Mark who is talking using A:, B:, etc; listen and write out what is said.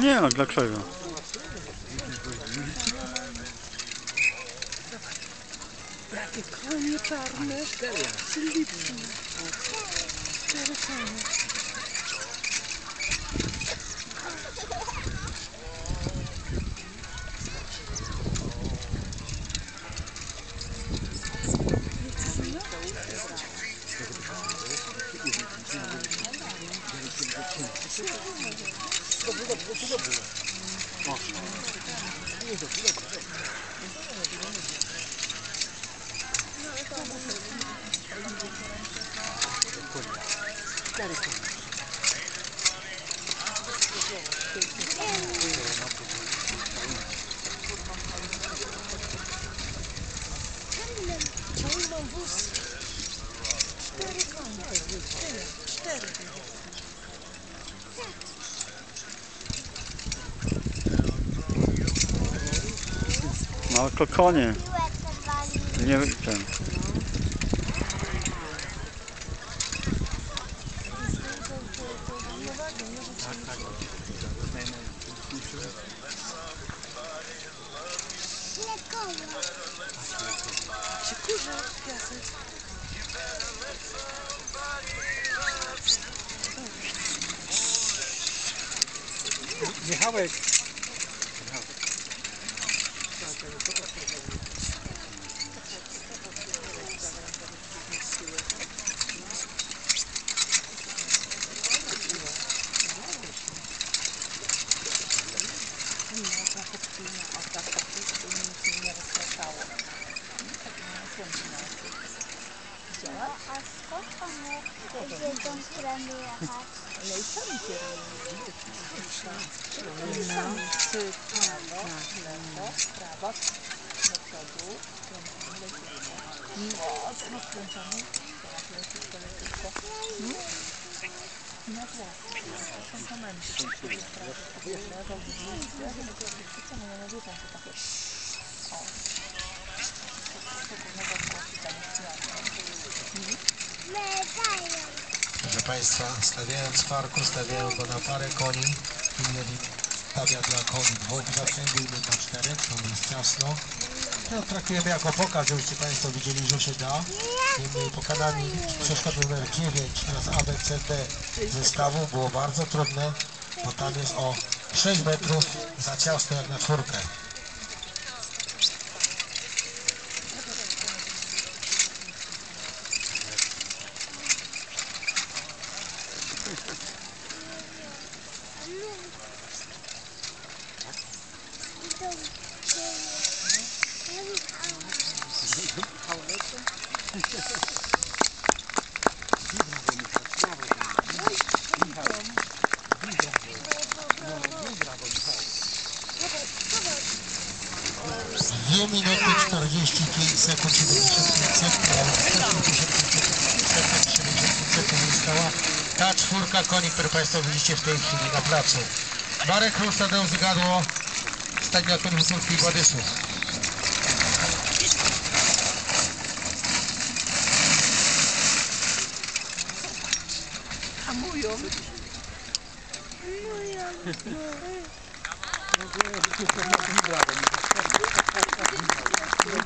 A: Nie no, dlaczego?
B: Jakie konie czarne. Śliczne. Cztery konie. Ciągną wóz. Cztery konie. Tyle. Cztery.
A: No to konie. Nie ten.
C: Michałek,
D: A skąd one wiedzą, którędy jechać? Medają.
E: Proszę Państwa, stawiając parku, stawiają go na parę koni. Mieli stawia dla koni dwóch zasięgujmy na czterech, to jest ciasno. No, traktujemy jako pokaz, żebyście Państwo widzieli, że się da. Niemniej pokonani przeszkód numer 9 oraz ABCD zestawu było bardzo trudne, bo tam jest o 6 metrów za ciasno jak na czwórkę.
D: Idą
E: Dwie minuty 45 sekund 75 sekund, ale wcześniej 75 sekund została ta czwórka koni, które Państwo widzicie w tej chwili na placu. Marek Rus, Tadeusz Zygadło, Stadion Koni Husulski i Władysław.
B: Hamują.
D: Hamują.